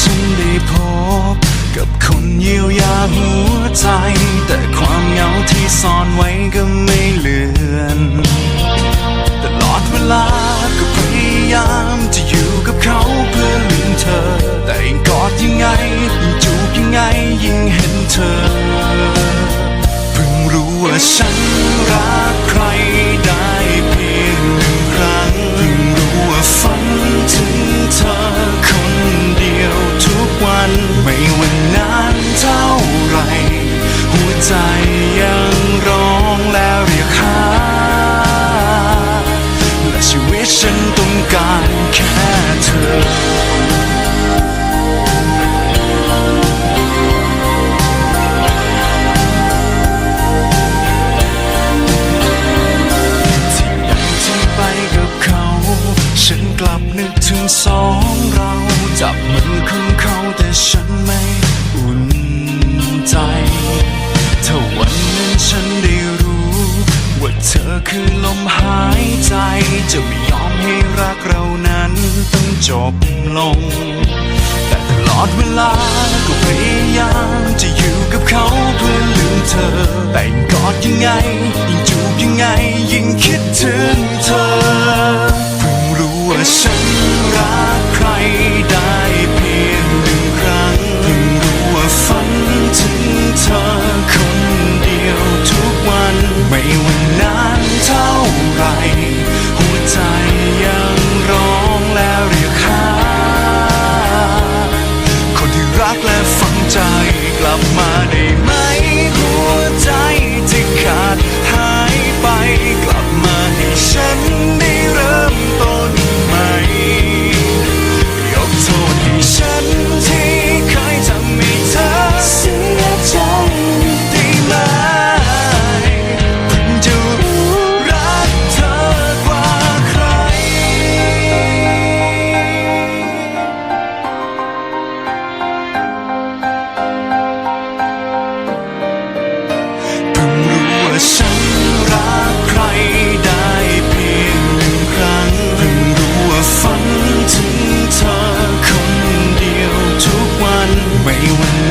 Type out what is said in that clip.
ฉันได้พบ กับคนเยียวยาหัวใจ แต่ความเหงาที่ซ่อนไว้ก็ไม่เหลือนตลอดเวลาก็พยายามจะอยู่กับเขาเพื่อลืมเธอ แต่ยังกอดยังไงยังจูบยังไงยิ่งเห็นเธอ เพิ่งรู้ว่าฉัน นึกถึงสองเราจับมือของเขาแต่ฉันไม่อุ่นใจถ้าวันนั้นฉันได้รู้ ว่าเธอคือลมหายใจ จะไม่ยอมให้รักเรานั้นต้องจบลง แต่ตลอดเวลาก็พยายามจะอยู่กับเขาเพื่อลืมเธอ แต่งกอดยังไง ยิ่งจูบยังไง ยิ่งคิดถึงเธอ กลับมาได้ไหมหัวใจ you